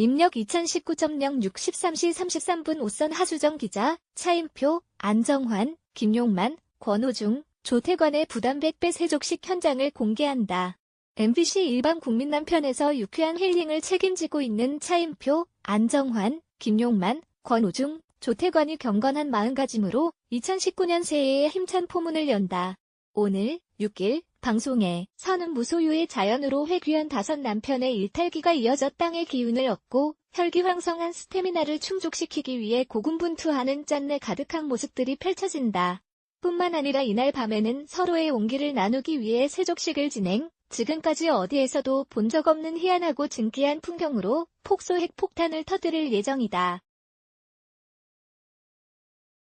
입력 2019.0 63시 33분 오선 하수정 기자, 차인표, 안정환, 김용만, 권호중, 조태관의 부담 100배 세족식 현장을 공개한다. MBC 일반 국민 남편에서 유쾌한 힐링을 책임지고 있는 차인표, 안정환, 김용만, 권호중, 조태관이 경건한 마음가짐으로 2019년 새해에 힘찬 포문을 연다. 오늘 6일 방송에 선은 무소유의 자연으로 회귀한 다섯 남편의 일탈기가 이어져 땅의 기운을 얻고 혈기왕성한 스태미나를 충족시키기 위해 고군분투하는 짠내 가득한 모습들이 펼쳐진다. 뿐만 아니라 이날 밤에는 서로의 온기를 나누기 위해 세족식을 진행, 지금까지 어디에서도 본 적 없는 희한하고 진기한 풍경으로 폭소 핵폭탄을 터뜨릴 예정이다.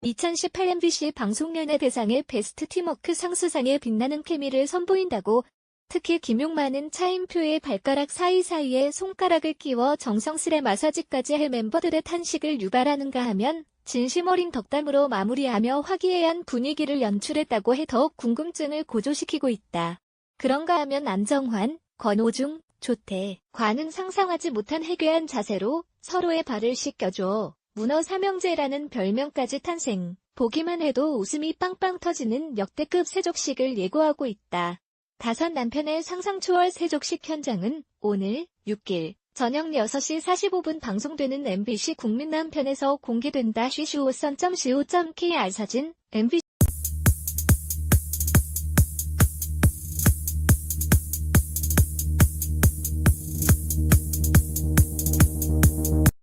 2018 MBC 방송연예 대상의 베스트 팀워크 상수상에 빛나는 케미를 선보인다고 특히 김용만은 차인표의 발가락 사이사이에 손가락을 끼워 정성스레 마사지까지 해 멤버들의 탄식을 유발하는가 하면 진심 어린 덕담으로 마무리하며 화기애애한 분위기를 연출했다고 해 더욱 궁금증을 고조시키고 있다. 그런가 하면 안정환, 권오중, 조태, 관은 상상하지 못한 해괴한 자세로 서로의 발을 씻겨줘 문어 삼형제라는 별명까지 탄생. 보기만 해도 웃음이 빵빵 터지는 역대급 세족식을 예고하고 있다. 다섯 남편의 상상 초월 세족식 현장은 오늘 6일 저녁 6시 45분 방송되는 MBC 국민 남편에서 공개된다. 쉬슈오선.co.kr 사진 MBC